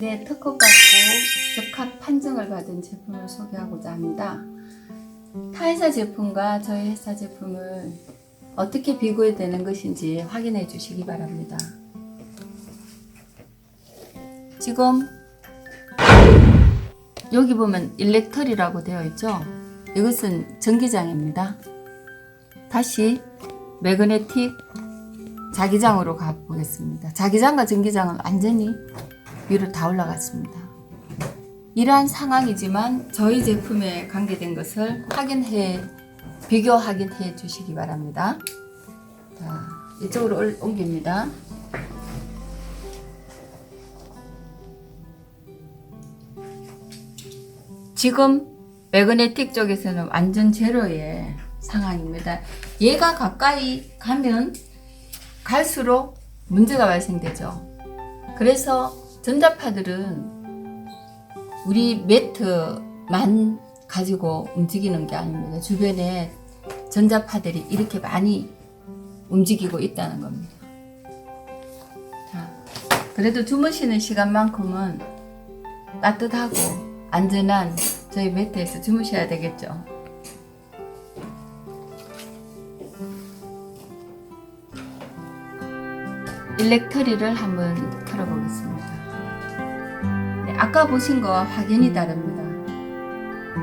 네, 특허받고 적합 판정을 받은 제품을 소개하고자 합니다. 타 회사 제품과 저희 회사 제품을 어떻게 비교해야 되는 것인지 확인해 주시기 바랍니다. 지금 여기 보면 일렉터리라고 되어 있죠? 이것은 전기장입니다. 다시 매그네틱 자기장으로 가보겠습니다. 자기장과 전기장은 완전히 위로 다 올라갔습니다. 이러한 상황이지만 저희 제품에 관계된 것을 확인해 비교 확인해 주시기 바랍니다. 자, 이쪽으로 올- 옮깁니다. 지금 매그네틱 쪽에서는 완전 제로의 상황입니다. 얘가 가까이 가면 갈수록 문제가 발생되죠. 그래서 전자파들은 우리 매트만 가지고 움직이는 게 아닙니다. 주변에 전자파들이 이렇게 많이 움직이고 있다는 겁니다. 자, 그래도 주무시는 시간만큼은 따뜻하고 안전한 저희 매트에서 주무셔야 되겠죠. 일렉트리를 한번 털어보겠습니다. 네, 아까 보신 거와 확연히 다릅니다.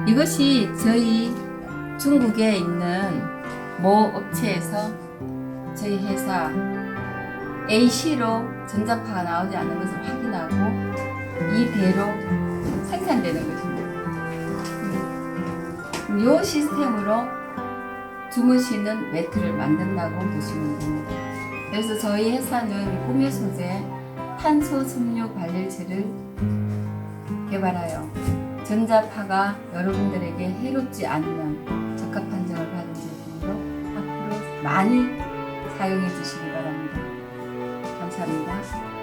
이것이 저희 중국에 있는 모 업체에서 저희 회사 AC로 전자파가 나오지 않는 것을 확인하고 이대로 생산되는 것입니다. 이 시스템으로 주무시는 매트를 만든다고 보시면 됩니다. 그래서 저희 회사는 꿈의 소재 탄소 섬유 발열체를 그렇게 바라요. 전자파가 여러분들에게 해롭지 않으면 적합 판정을 받은 제품으로 앞으로 많이 사용해 주시기 바랍니다. 감사합니다.